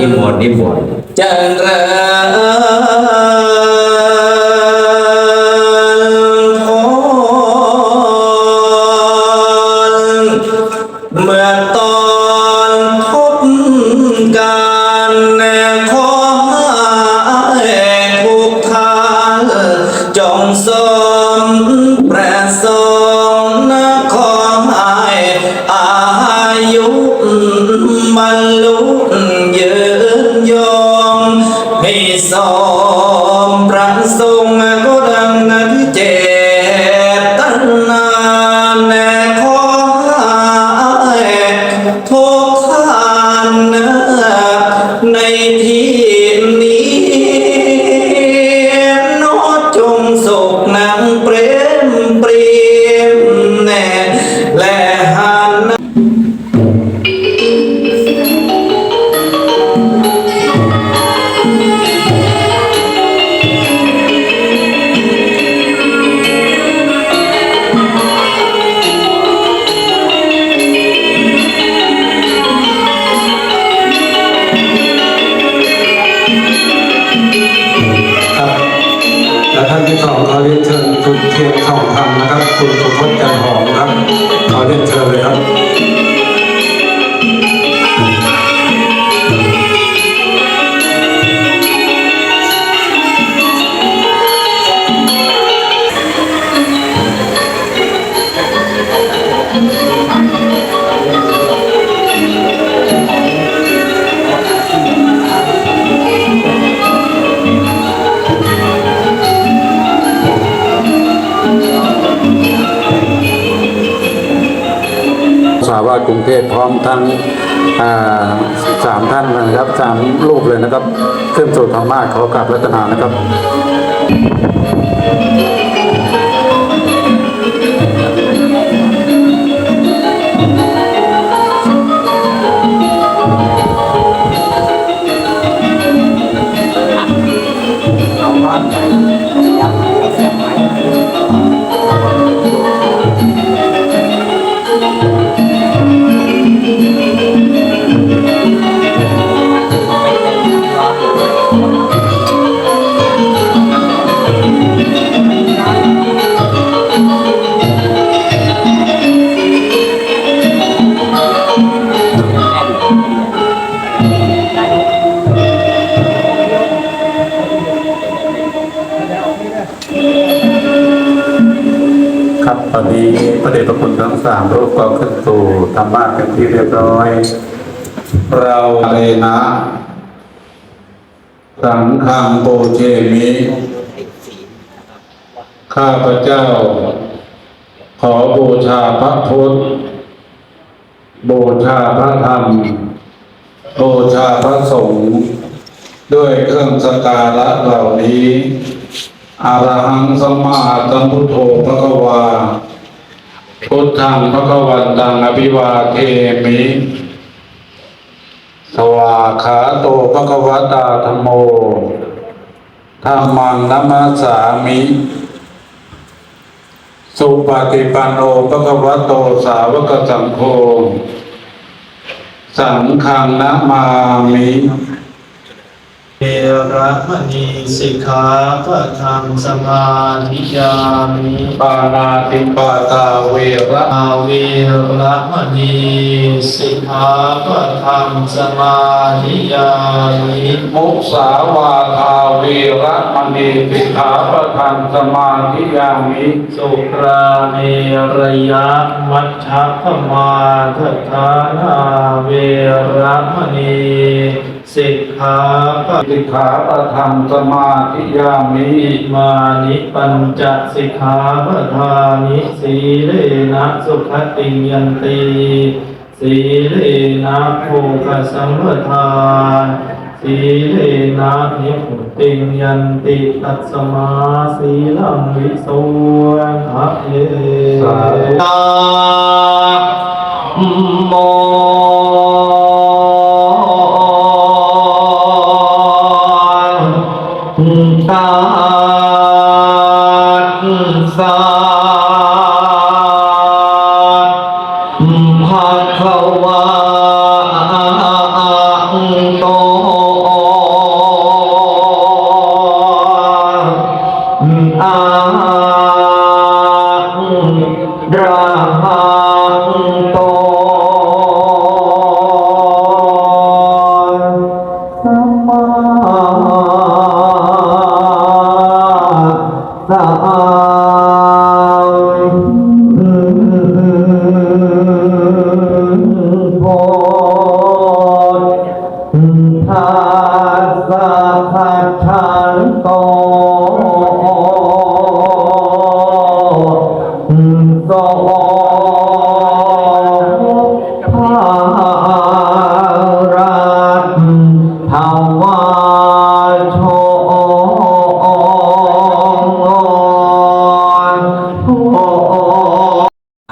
นิมน ใเทพพร้อมทั้งสามท่านนะครับสามรูปเลยนะครับขึ้นสู่ธรรมาขอกราบรัตนานะครับครับ สามรูปก็ขึ้นสู่ธรรมาสเป็นที่เรียบร้อย เราเลนะสังฆังโปเชมิ ข้าพเจ้า ขอบูชาพระพุทธ บูชาพระธรรม บูชาพระสงฆ์ด้วยเครื่องสการะเหล่านี้อารหังสัมมาสัมพุทโธพระกวา พุทธังพระกวันตังอภิวาเทมิ สวาขาโตพระกวตาธรรมโมธรรมังนัมสสามิ สุปฏิปันโนพระกวโตสาวกสังโฆ สังฆังนะมามิ ระมณีสิกขาปะทังสมาธิยามิปานาติปาตาเวระอาเวระมณีสิกขาปะทังสมาธิยามิมุสาวาทาเวระมณีสิกขาปะทังสมาธิยามิสุราเมระยะมัชฌะพมาทฐานาเวระมณี สิกขาปะสิกขาปะทังสมาธิยามิมานิปัญจสิกขาปทานิสีเลนะสุขติยันติสีเลนะโภคสัมปทานสีเลนะนิพุติยันติตัสมาสีลังวิโสทะเยสาธุโม องป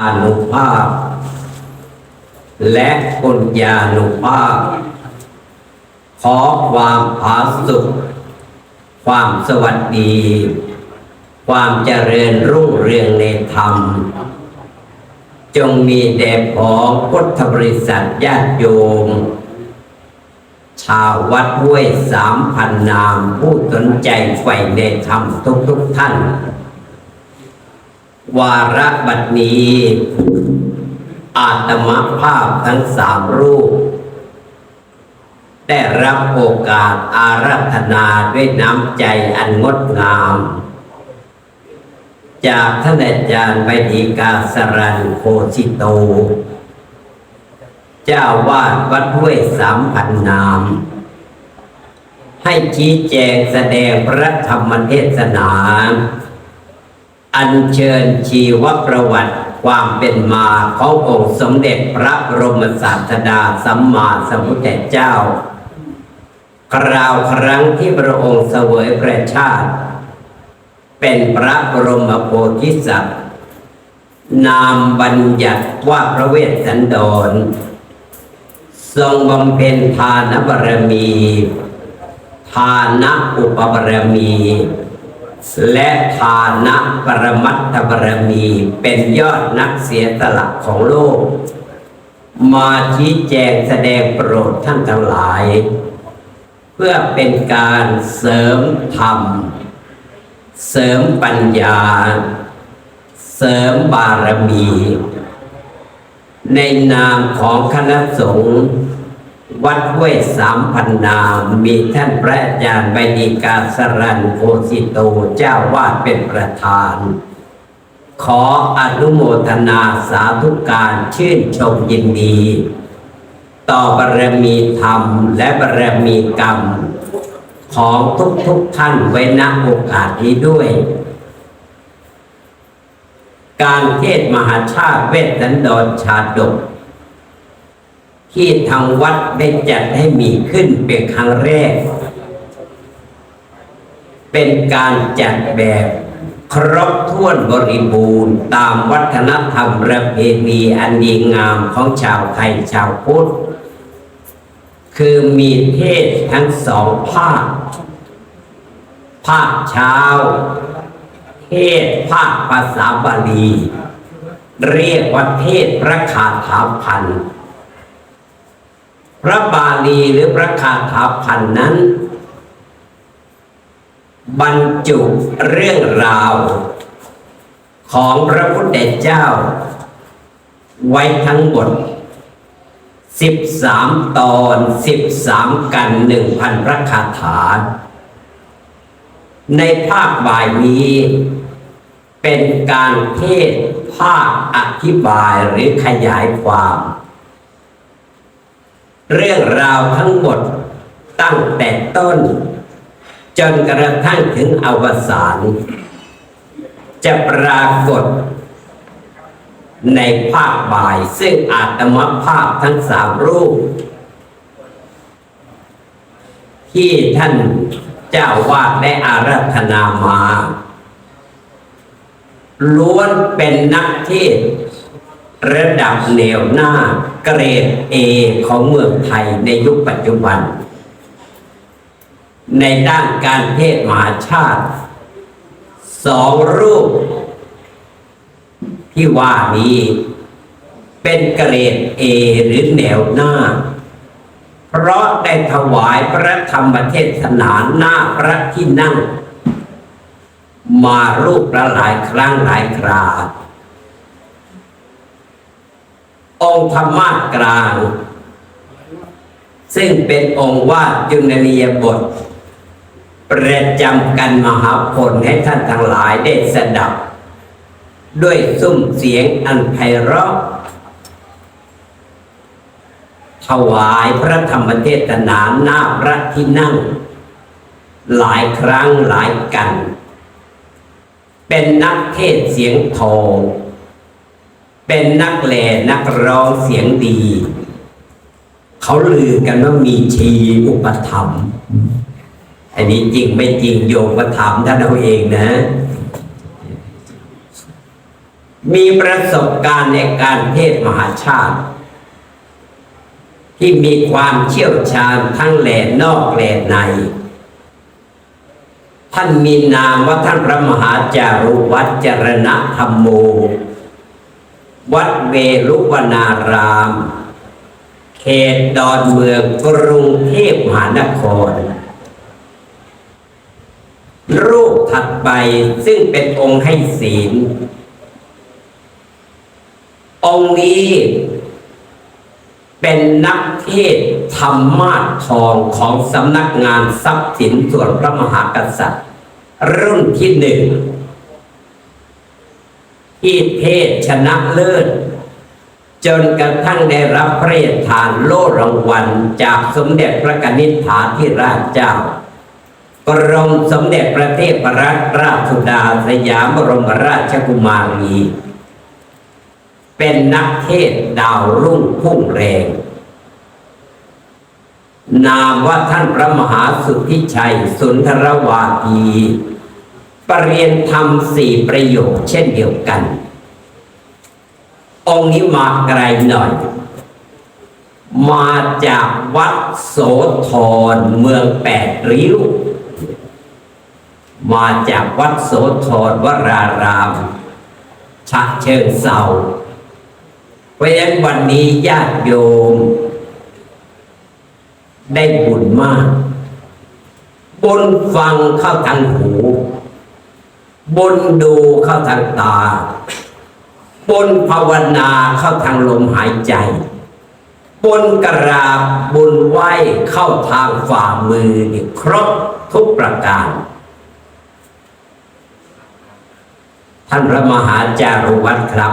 อนุภาพ และปุญญานุภาพ ขอความผาสุข ความสวัสดี ความเจริญรุ่งเรืองในธรรม จงมีแด่ของพุทธบริษัทญาติโยม ชาววัดห้วยสามพันนามผู้สนใจใฝ่ในธรรมทุกทุกท่าน วาระบัดนี้ อาตมภาพทั้งสามรูป ได้รับโอกาสอารัธนาด้วยน้ำใจอันงดงาม จากท่านอาจารย์ไวดีกาสรันโคชิโต เจ้าวาดวัดห้วยสามพันนาม ให้ชี้แจงแสดงพระธรรมเทศนา อัญเชิญชีวประวัติความเป็นมาขององค์สมเด็จพระบรมศาสดาสัมมาสัมพุทธเจ้า คราวครั้งที่พระองค์เสวยประชาติ เป็นพระบรมโพธิสัตว์ นามบัญญัติว่าพระเวสสันดร ทรงบำเพ็ญทานบารมี ทานะอุปบารมี และทานะปรมัตถบารมีเป็นยอดนักเสียสละของโลก มาชี้แจงแสดงโปรดท่านทั้งหลาย เพื่อเป็นการเสริมธรรม เสริมปัญญา เสริมบารมี ในนามของคณะสงฆ์ วัดห้วยสามพันนามมีท่านพระอาจารย์ใบดีกาสรันโคสิโตเจ้าวาดเป็นประธาน ขออนุโมทนาสาธุการชื่นชมยินดี ต่อบารมีธรรมและบารมีกรรม ของทุกๆทท่านไว้ณโอกาสนี้ด้วย การเทศมหาชาติเวทสันดรชาดก ที่ทางวัดได้จัดให้มีขึ้นเป็นครั้งแรก เป็นการจัดแบบครบถ้วนบริบูรณ์ตามวัฒนธรรมประเพณีอันดีงามของชาวไทยชาวพุทธ คือมีเทศทั้งสองภาค ภาคเช้า เทศภาคภาษาบาลี เรียกว่าเทศพระคาถาพันธ์ พระบาลีหรือพระคาถาพันนั้น บรรจุเรื่องราว ของพระพุทธเจ้า ไว้ทั้งหมดสิบสามตอนสิบสามกันหนึ่งพันพระคาถา ในภาคบ่ายนี้ เป็นการเทศภาคอธิบายหรือขยายความ เรื่องราวทั้งหมดตั้งแต่ต้น จนกระทั่งถึงอวสานจะปรากฏ ในภาคบ่าย ซึ่งอาตมภาพทั้งสามรูป ที่ท่านเจ้าวาดได้อารัธนามาล้วนเป็นนักเทศ ระดับแนวหน้าเกรดเอของเมืองไทยในยุคปัจจุบัน ในด้านการเทศมหาชาติสองรูป ที่ว่านี้เป็นเกรดเอหรือแนวหน้า เพราะได้ถวายพระธรรมเทศนาหน้าพระที่นั่ง มารูปละหลายครั้งหลายครา องค์ธรรมะกลาง ซึ่งเป็นองค์วาดจุลนียบท ประจำกันมหาผลให้ท่านทั้งหลายได้สดับ ด้วยซุ้มเสียงอันไพเราะทวายพระธรรมเทศนาหน้าพระที่นั่ง หลายครั้งหลายกัน เป็นนักเทศเสียงทอง เป็นนักแหล่นักร้องเสียงดี เขาลือกันว่ามีชีอุปธรรมภ์อันนี้จริงไม่จริงโยมก็ถามท่านเอาเองนะ มีประสบการณ์ในการเทศมหาชาติ ที่มีความเชี่ยวชาญทั้งแหล่นอกแหล่ใน ท่านมีนามว่าท่านพระมหาจารุวัจจรณธรรมโม วัดเวรุวนาราม เขตดอนเมืองกรุงเทพมหานคร รูปถัดไปซึ่งเป็นองค์ให้ศีล องค์นี้เป็นนักเทศธรรมาสทองของสำนักงานทรัพย์สินส่วนพระมหากษัตริย์ รุ่นที่หนึ่ง ที่เทศชนะเลิศ จนกระทั่งได้รับพระราชทานโล่รางวัลจากสมเด็จพระกนิษฐาธิราชเจ้ากรมสมเด็จพระเทพรัตนราชสุดาสยามบรมราชกุมารี เป็นนักเทศดาวรุ่งพุ่งแรง นามว่าท่านพระมหาสุทธิชัยสุนทรวาที ปรริยนธรรมสี่ประโยคเช่นเดียวกัน องค์นี้มาไกลหน่อย มาจากวัดโสธรเมืองแปดริ้ว มาจากวัดโสธรวรารามฉะเชิงเซาเพราะฉะนั้นวันนี้ญาติโยม ได้บุญมากบุญฟังเข้าทางหู บุญดูเข้าทางตา บุญภาวนาเข้าทางลมหายใจ บุญกราบบุญไหวเข้าทางฝ่ามือนี่ครบทุกประการ ท่านพระมหาจารุวัตรครับ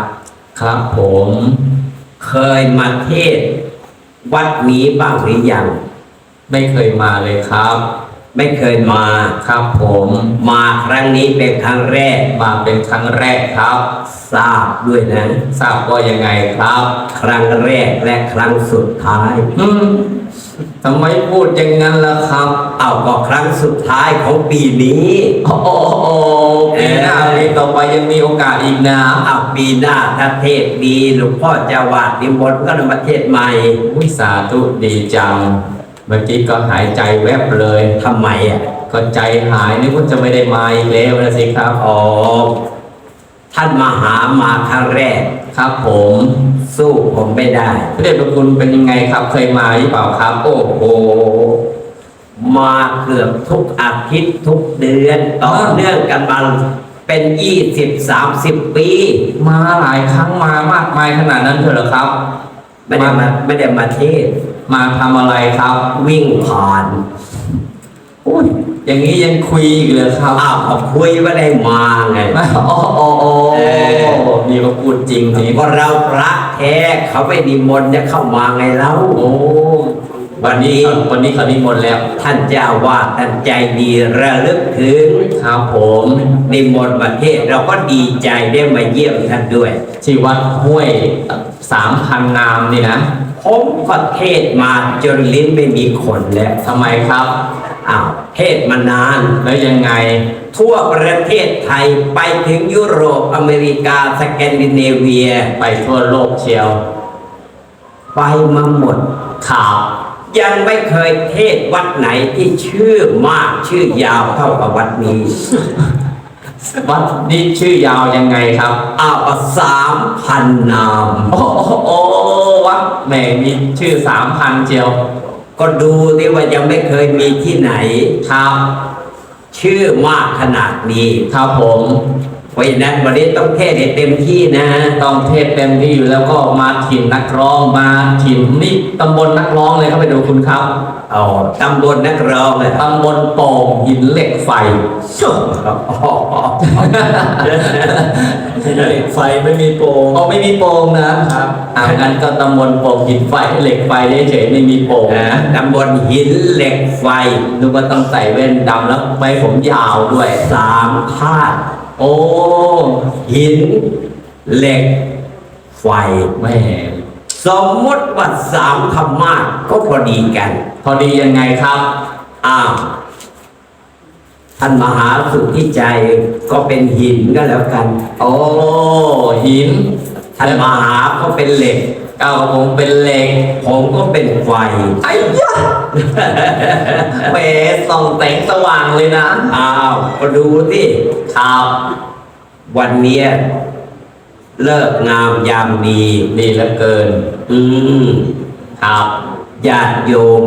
ครับผมเคยมาเทศวัดนี้บ้างหรือยัง ไม่เคยมาเลยครับ ไม่เคยมาครับผมมาครั้งนี้เป็นครั้งแรกมาเป็นครั้งแรกครับ ทราบด้วยนะ ทราบว่ายังไงครับ ครั้งแรกและครั้งสุดท้ายอืมทำไมพูดอย่างนั้นล่ะครับ เอาก็ครั้งสุดท้ายของปีนี้โอ้โอ้โอ้ปีหน้าเอ่อปีต่อไปยังมีโอกาสอีกนะเอาปีหน้าถ้าเทศดีหลวงพ่อจะวาดนิมนต์ก็นำมาเทศใหม่วิสาธุดีจัง เมื่อกี้ก็หายใจแวบเลยทำไมอะ ก็ใจหายนึกว่าจะไม่ได้มาอีกแล้วนะสิครับอ๋อท่านมาหามาครั้งแรก ครับผมสู้ผมไม่ได้พระเดชพระคุณเป็นยังไงครับ เคยมาหรือเปล่าครับ โอ้โหมาเกือบทุกอาทิตย์ทุกเดือนต่อเนื่องกันมาเป็นยี่สิบสามสิบปี มาหลายครั้งมามากมายขนาดนั้นเถอะเหรอครับ ไม่ได้มาไม่ได้มาเทศน์ มาทำอะไรครับ วิ่งผ่านอุ้ยอย่างนี้ยังคุยอีกเลยครับอ้าวเขาคุยว่าได้มาไงอ๋ออ๋ออ๋อเออนี่ก็พูดจริงทีก็เราพระแท้เขาไม่นิมนต์จะเข้ามาไงเล่าโอ้วันนี้เขาวันนี้เขานิมนต์แล้ว ท่านเจ้าวาดท่านใจดีระลึกถึงครับผมนิมนต์ประเทศเราก็ดีใจได้มาเยี่ยมท่านด้วย ที่วัดห้วยสามพันนามนี่นะ ผมก็เทศมาจนลิ้นไม่มีขนแล้วทำไมครับอ้าวเทศมานานแล้วยังไง ทั่วประเทศไทยไปถึงยุโรปอเมริกาสแกนดิเนเวีย ไปทั่วโลกเชียว ไปมาหมดข่าวยังไม่เคยเทศวัดไหนที่ชื่อมากชื่อยาวเท่ากับวัดนี้ วัดนี้ชื่อยาวยังไงครับอ้าวสามพันนาม โอ้โอโอ วัดแหม่มีชื่อสามพันเจียว ก็ดูดิว่ายังไม่เคยมีที่ไหนครับ ชื่อมากขนาดนี้ครับผม ราะฉะนั้นวันนี้ต้องเทศให้เต็มที่นะต้องเทศเต็มที่อยู่แล้วก็มาถิ่นนักร้องมาถิ่นนี่ตำบลนักร้องเลยครับไปดูคุณครับเอาตำบลนักร้องเลยครับตำบลโป่งหินเหล็กไฟเหล็กไฟไม่มีโปงเอาไม่มีโป่งนะครับอ่างั้นก็ตำบลโป่งหินไฟเหล็กไฟเฉยๆไม่มีโป่งอ่านะตำบลหินเหล็กไฟนึกว่าต้องใส่แว่นดำแล้วไว้ผมยาวด้วยสามธาตุ โอ้ หิน เหล็ก ไฟแม่สมมติว่าสามธรรมะก็พอดีกัน พอดียังไงครับอ้าวท่านมหาสุขทธิใจก็เป็นหินก็แล้วกัน โอ้ หินท่านมหาก็เป็นเหล็ก เก้าผมเป็นเหล็ก ผมก็เป็นไฟไอ้ยะเป๋ส่องแสงสว่างเลยนะ อ้าวก็ดูสิครับ วันเนี้ยเลิกงามยามดีดีเหลือเกิน อืมครับญาติโยม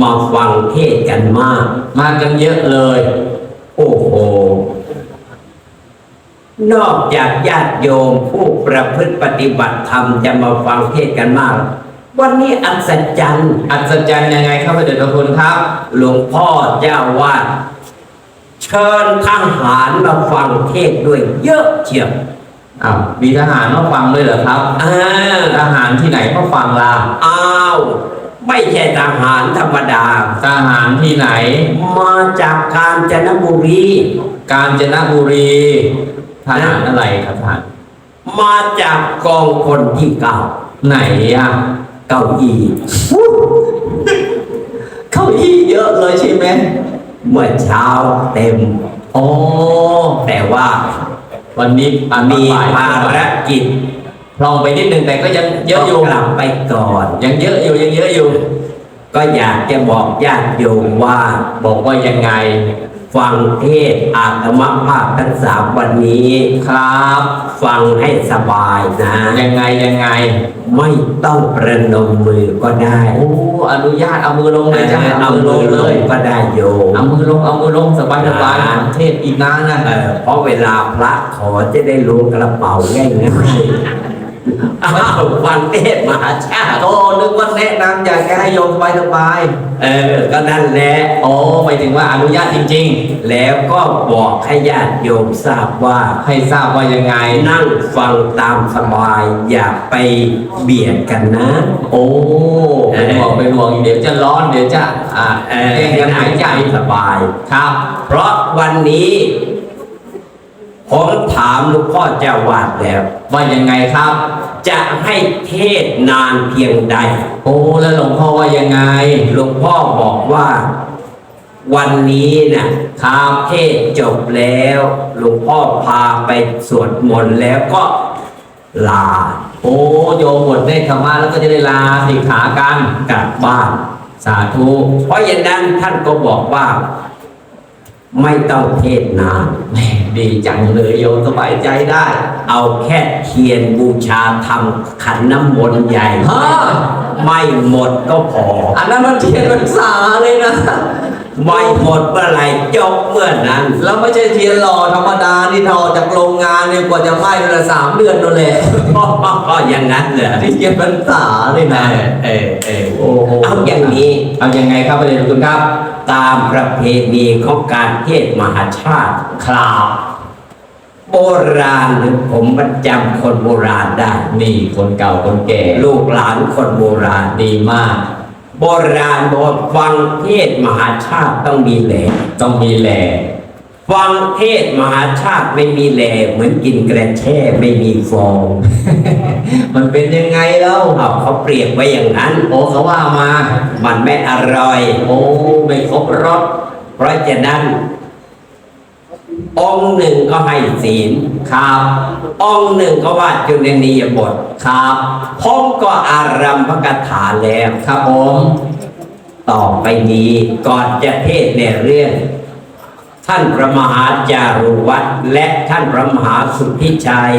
มาฟังเทศกันมาก มากันเยอะเลย โอ้โห นอกจากญาติโยมผู้ประพฤติปฏิบัติธรรมจะมาฟังเทศน์กันมาก วันนี้อัศจรรย์อัศจรรย์ยังไงครับพระเดชพระคุณครับ หลวงพ่อเจ้าวาดเชิญทหารมาฟังเทศน์ด้วยเยอะเชียวอ้าวมีทหารมาฟังด้วยเหรอครับอ่าทหารที่ไหนมาฟังล่ะอ้าวไม่ใช่ทหารธรรมดา ทหารที่ไหน มาจากกาญจนบุรี กาญจนบุรี ทหารอะไรครับท่านมาจากกองพลที่เก้าไหนอะเก้าอี้เก้าอี้เยอะเลยใช่ไหมเมื่อเช้าเต็มโอ้แต่ว่าวันนี้อันมีบ่ายภารกิจลองไปนิดนึงแต่ก็ยังเยอะอยู่กลับไปก่อน ยังเยอะอยู่ยังเยอะอยู่ ก็อยากจะบอกญาติโยมว่าบอกว่ายังไง ฟังเทศน์อาตมภาพทั้งสามวันนี้ครับ ฟังให้สบายนะ ยังไงยังไง ไม่ต้องประนมมือก็ได้โอ้อนุญาตเอามือลงเลยจ้าเอามือลงก็ได้โยมเอามือลงเอามือลงสบายสบายอ่าเทศอีกนานนะเออเพราะเวลาพระขอจะได้ลงกระเป๋าง่ายง่ายๆอ้าวฟังเทศน์มหาชาติโอ้ อยากจะให้โยมสบายสบายเออ ก็นั่นแหละโอ้หมายถึงว่าอนุญาตจริงแล้วก็บอกให้ญาติโยมทราบว่าๆให้ทราบว่ายังไง นั่งฟังตามสบาย อย่าไปเบียดกันนะ โอ้เป็นห่วงเป็นห่วงเดี๋ยวจะร้อนเดี๋ยวจะอ่าเออแย่งกันหายใจสบายครับ เพราะวันนี้ ผมถามหลวงพ่อเจ้าวาดแล้ว ว่ายังไงครับ จะให้เทศน์นานเพียงใด โอ้แล้วหลวงพ่อว่ายังไง หลวงพ่อบอกว่า วันนี้นะครับเทศน์จบแล้วหลวงพ่อพาไปสวดมนต์แล้วก็ลา โอ้โยมหมดเนตรธรรมะแล้วก็จะได้ลาสิกขากันกลับบ้าน สาธุเพราะอย่างนั้นท่านก็บอกว่า ไม่ต้องเทศน์นานแหม่ดีจังเลยโยมสบายใจได้ เอาแค่เทียนบูชาทำขันน้ำมนต์ใหญ่ ฮะไม่หมดก็พอ อันนั้นมันเทียนพรรษาเลยนะ ไม่หมดเมื่อไหร่จบเมื่อนั้น แล้วไม่ใช่เทียนหล่อธรรมดานี่ทอจากโรงงานเนี่ยกว่าจะไหม้เดือนละสามเดือนนั่นแหละก็อย่างนั้นเหรอที่เทียนพรรษาเลยเอนะอเออเออโอ้โหเอาอย่างนี้ เอายังไงครับประเด็นคุณครับ ตามประเพณีของการเทศน์มหาชาติครับโบราณผมประจำคนโบราณได้นี่คนเก่าคนแก่ ลูกหลานคนโบราณดีมาก โบราณบอกฟังเทศมหาชาติต้องมีแหล่ต้องมีแหล่ฟังเทศมหาชาติไม่มีแหล่เหมือนกินกระแช่ไม่มีฟอง มันเป็นยังไงแล้วเอาเขาเปรียบไว้อย่างนั้น โอ้เขาว่ามา มันไม่อร่อย โอ้ไม่ครบรสเพราะฉะนั้น องค์หนึ่งก็ให้ศีลครับ องค์หนึ่งก็ว่าจุลนียบทครับผมก็อารัมพกถาแล้วครับผมต่อไปนี้ก่อนจะเทศในเรื่อง ท่านพระมหาจารุวัตรและท่านพระมหาสุทธิชัย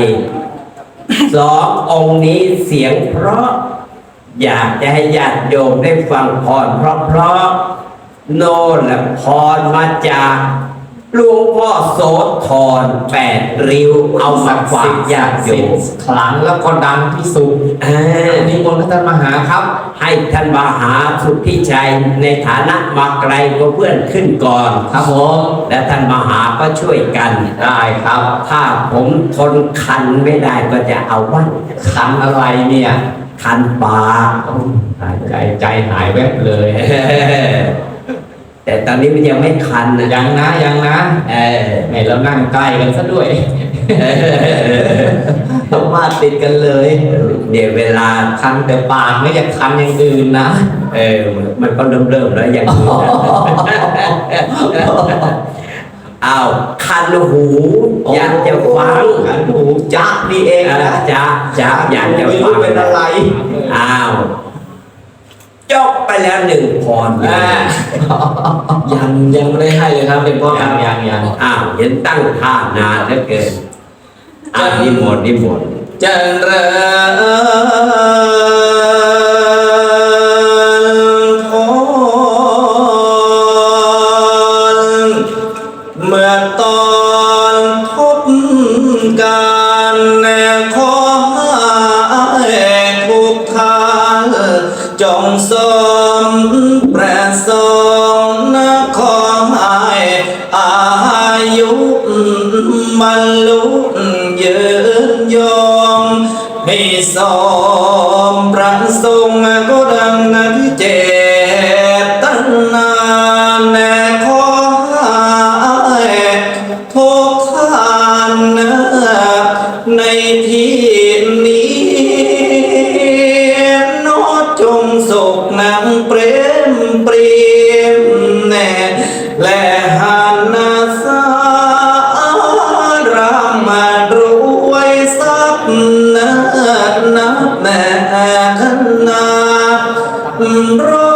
สององค์นี้เสียงเพราะ อยากจะให้ญาติโยมได้ฟังพรเพราะเพราะโนและพรมาจาก หลวงพ่อโสธรแปดริ้วเอามาฝากญาติโยมขลังแล้วก็ดังที่สุดเออนิมนต์ท่านมหาครับ ให้ท่านมหาสุทธิชัยในฐานะมาไกลกว่าเพื่อนขึ้นก่อนครับผมและท่านมหาก็ช่วยกันได้ครับ ถ้าผมทนคันไม่ได้ก็จะเอาบ้างขันอะไรเนี่ยคันปากใจใจหายแวบเลยเออ แต่ตอนนี้มันยังไม่คันนะยังนะยังนะเออแหม่เรานั่งใกล้กันซะด้วยต้องมาติดกันเลย เดี๋ยวเวลาคันแต่ปากไม่อยากคันอย่างอื่นนะเออมันก็เริ่มเริ่มๆแล้วอย่างนี้อ้าวคันหูอยากจะฟังคันหูจ๊ะนี่เองเออนะจ๊ะจ๊ะอยากจะไม่ฟัรู้งเป็นอะไรอ้าวจบ ไปแล้วหนึ่งพรอ่ายังยังไม่ได้ให้เลยครับเป็นพ่อคยัรังบยังยังอ้าวเห็นตั้งท่านานเหลือเกินอ้าวนิมนต์นิมนต์ เจริญ รค